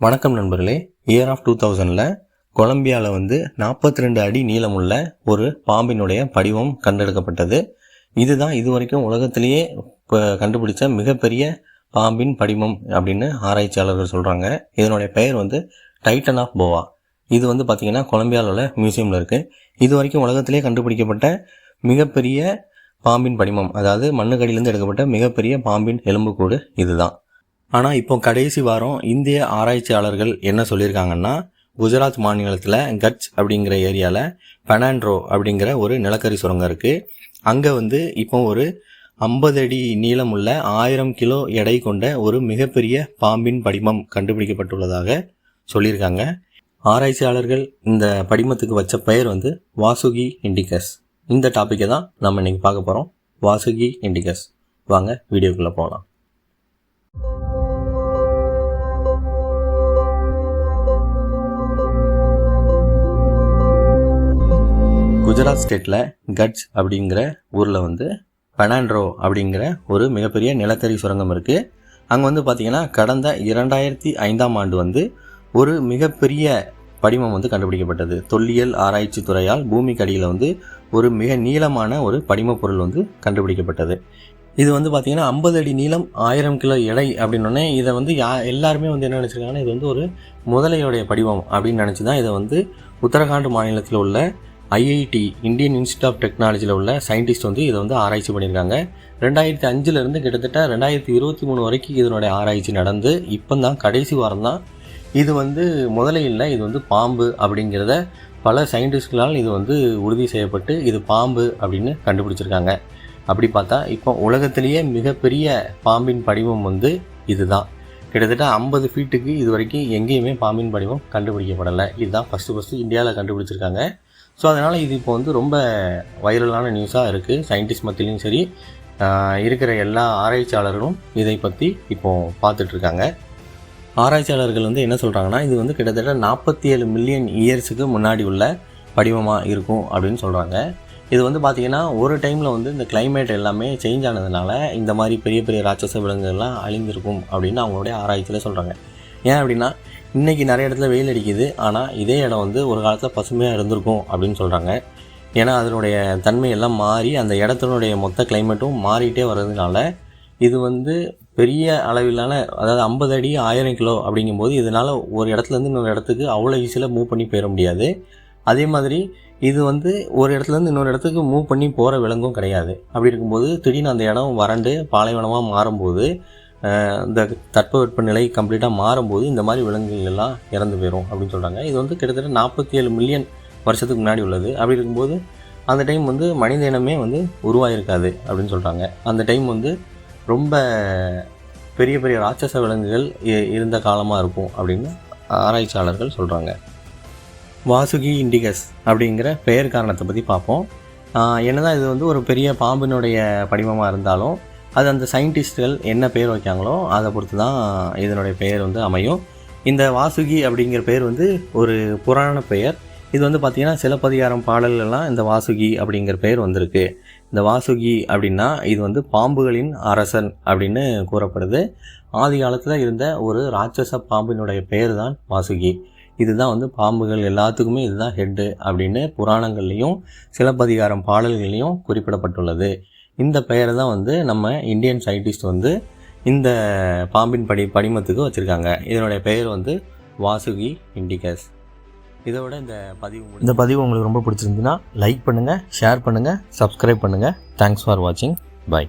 வணக்கம் நண்பர்களே. Year of two தௌசண்டில் கொலம்பியாவில் வந்து நாற்பத்தி ரெண்டு அடி நீளமுள்ள ஒரு பாம்பினுடைய படிவம் கண்டெடுக்கப்பட்டது. இதுதான் இது வரைக்கும் உலகத்திலேயே இப்போ கண்டுபிடிச்ச மிகப்பெரிய பாம்பின் படிமம் அப்படின்னு ஆராய்ச்சியாளர்கள் சொல்கிறாங்க இதனுடைய பெயர் வந்து டைட்டன் ஆஃப் போவா. இது வந்து பார்த்திங்கன்னா கொலம்பியாவில் உள்ள மியூசியமில் இருக்குது இது வரைக்கும் உலகத்திலே கண்டுபிடிக்கப்பட்ட மிகப்பெரிய பாம்பின் படிமம் அதாவது மண்ணுக்கடியிலேருந்து எடுக்கப்பட்ட மிகப்பெரிய பாம்பின் எலும்புக்கூடு இதுதான். ஆனால் இப்போ கடைசி வாரம் இந்திய ஆராய்ச்சியாளர்கள் என்ன சொல்லியிருக்காங்கன்னா குஜராத் மாநிலத்தில் கட்ச் அப்படிங்கிற ஏரியாவில் பெனாண்ட்ரோ அப்படிங்கிற ஒரு நிலக்கரி சுரங்கம் இருக்குது அங்கே வந்து இப்போ ஒரு ஐம்பது அடி நீளமுள்ள ஆயிரம் கிலோ எடை கொண்ட ஒரு மிகப்பெரிய பாம்பின் படிமம் கண்டுபிடிக்கப்பட்டுள்ளதாக சொல்லியிருக்காங்க. ஆராய்ச்சியாளர்கள் இந்த படிமத்துக்கு வச்ச பெயர் வந்து வாசுகி இண்டிகஸ். இந்த டாப்பிக்கை தான் நம்ம இன்றைக்கி பார்க்க போகிறோம் வாசுகி இண்டிகஸ். வாங்க வீடியோக்குள்ளே போகலாம் குஜராத் ஸ்டேட்டில் கட்ச் அப்படிங்கிற ஊரில் வந்து பெனாண்ட்ரோ அப்படிங்கிற ஒரு மிகப்பெரிய நிலக்கரி சுரங்கம் இருக்குது அங்கே வந்து பார்த்திங்கன்னா கடந்த இரண்டாயிரத்தி ஐந்தாம் ஆண்டு வந்து ஒரு மிகப்பெரிய படிமம் வந்து கண்டுபிடிக்கப்பட்டது. தொல்லியல் ஆராய்ச்சி துறையால் பூமிக்கு அடியில் வந்து ஒரு மிக நீளமான ஒரு படிமப் பொருள் வந்து கண்டுபிடிக்கப்பட்டது. இது வந்து பார்த்திங்கன்னா ஐம்பது அடி நீளம் ஆயிரம் கிலோ எடை அப்படின்னோடனே இதை வந்து யா எல்லாருமே வந்து என்ன நினச்சிருக்காங்கன்னா இது வந்து ஒரு முதலையோடைய படிவம் அப்படின்னு நினச்சி தான் இதை வந்து உத்தரகாண்ட் மாநிலத்தில் உள்ள ஐஐடி இந்தியன் இன்ஸ்டியூட் ஆஃப் டெக்னாலஜியில் உள்ள சயின்டிஸ்ட் வந்து இதை வந்து ஆராய்ச்சி பண்ணியிருக்காங்க. ரெண்டாயிரத்தி அஞ்சுலேருந்து கிட்டத்தட்ட ரெண்டாயிரத்தி இருபத்தி மூணு வரைக்கும் இதனுடைய ஆராய்ச்சி நடந்து இப்போ தான் கடைசி வாரம் தான் இது வந்து முதலையில் இது வந்து பாம்பு அப்படிங்கிறத பல சயின்டிஸ்ட்களால் இது வந்து உறுதி செய்யப்பட்டு இது பாம்பு அப்படின்னு கண்டுபிடிச்சிருக்காங்க. அப்படி பார்த்தா இப்போ உலகத்திலேயே மிகப்பெரிய பாம்பின் படிவம் வந்து இதுதான். கிட்டத்தட்ட ஐம்பது ஃபீட்டுக்கு இது வரைக்கும் எங்கேயுமே பாம்பின் படிவம் கண்டுபிடிக்கப்படலை. இதுதான் ஃபஸ்ட்டு ஃபஸ்ட்டு இந்தியாவில் கண்டுபிடிச்சிருக்காங்க. ஸோ அதனால் இது இப்போ வந்து ரொம்ப வைரலான நியூஸாக இருக்குது சயின்டிஸ்ட் மத்தியிலையும் சரி இருக்கிற எல்லா ஆராய்ச்சியாளர்களும் இதை பற்றி இப்போது பார்த்துட்ருக்காங்க. ஆராய்ச்சியாளர்கள் வந்து என்ன சொல்கிறாங்கன்னா இது வந்து கிட்டத்தட்ட நாற்பத்தி ஏழு மில்லியன் இயர்ஸுக்கு முன்னாடி உள்ள படிவமாக இருக்கும் அப்படின்னு சொல்கிறாங்க இது வந்து பார்த்திங்கன்னா ஒரு டைமில் வந்து இந்த கிளைமேட் எல்லாமே சேஞ்ச் ஆனதுனால இந்த மாதிரி பெரிய பெரிய ராட்சச விலங்குகள்லாம் அழிந்திருக்கும் அப்படின்னு அவங்களுடைய ஆராய்ச்சியில் சொல்கிறாங்க ஏன் அப்படின்னா இன்றைக்கி நிறைய இடத்துல வெயில் அடிக்குது. ஆனால் இதே இடம் வந்து ஒரு காலத்தில் பசுமையாக இருந்திருக்கும் அப்படின்னு சொல்கிறாங்க ஏன்னா அதனுடைய தன்மையெல்லாம் மாறி அந்த இடத்தினுடைய மொத்த கிளைமேட்டும் மாறிட்டே வர்றதுனால இது வந்து பெரிய அளவிலான அதாவது ஐம்பது அடி ஆயிரம் கிலோ அப்படிங்கும்போது இதனால் ஒரு இடத்துலேருந்து இன்னொரு இடத்துக்கு அவ்வளோ ஈஸியில் மூவ் பண்ணி போயிட முடியாது. அதே மாதிரி இது வந்து ஒரு இடத்துலேருந்து இன்னொரு இடத்துக்கு மூவ் பண்ணி போகிற விலங்கும் கிடையாது. அப்படி இருக்கும்போது திடீர்னு அந்த இடம் வறண்டு பாலைவனமாக மாறும்போது இந்த தட்பவெப்பநிலை கம்ப்ளீட்டாக மாறும்போது இந்த மாதிரி விலங்குகள் எல்லாம் இறந்து போயிடும் அப்படின்னு சொல்கிறாங்க இது வந்து கிட்டத்தட்ட நாற்பத்தி ஏழு மில்லியன் வருஷத்துக்கு முன்னாடி உள்ளது. அப்படி இருக்கும்போது அந்த டைம் வந்து மனித இனமே வந்து உருவாயிருக்காது அப்படின்னு சொல்கிறாங்க அந்த டைம் வந்து ரொம்ப பெரிய பெரிய ராட்சச விலங்குகள் இருந்த காலமாக இருக்கும் அப்படின்னு ஆராய்ச்சியாளர்கள் சொல்கிறாங்க வாசுகி இண்டிகஸ் அப்படிங்கிற பெயர் காரணத்தை பற்றி பார்ப்போம். என்னதான் இது வந்து ஒரு பெரிய பாம்பினுடைய படிமமாக இருந்தாலும் அது அந்த சயின்டிஸ்ட்கள் என்ன பேர் வைக்காங்களோ அதை பொறுத்து தான் இதனுடைய பெயர் வந்து அமையும். இந்த வாசுகி அப்படிங்கிற பெயர் வந்து ஒரு புராண பெயர். இது வந்து பார்த்திங்கன்னா சிலப்பதிகாரம் பாடல்கள்லாம் இந்த வாசுகி அப்படிங்கிற பெயர் வந்திருக்கு. இந்த வாசுகி அப்படின்னா இது வந்து பாம்புகளின் அரசன் அப்படின்னு கூறப்படுது. ஆதி காலத்தில் இருந்த ஒரு ராட்சச பாம்பினுடைய பெயர் தான் வாசுகி. இதுதான் வந்து பாம்புகள் எல்லாத்துக்குமே இதுதான் ஹெட்டு அப்படின்னு புராணங்கள்லேயும் சிலப்பதிகாரம் பாடல்கள்லையும் குறிப்பிடப்பட்டுள்ளது. இந்த பெயரை தான் வந்து நம்ம இந்தியன் சயின்டிஸ்ட் வந்து இந்த பாம்பின் படி படிமத்துக்கு வச்சுருக்காங்க. இதனுடைய பெயர் வந்து வாசுகி இண்டிகஸ். இதோட இந்த பதிவு இந்த பதிவு உங்களுக்கு ரொம்ப பிடிச்சிருந்துன்னா லைக் பண்ணுங்கள் ஷேர் பண்ணுங்கள் சப்ஸ்கிரைப் பண்ணுங்கள் தேங்க்ஸ் ஃபார் வாட்சிங் பாய்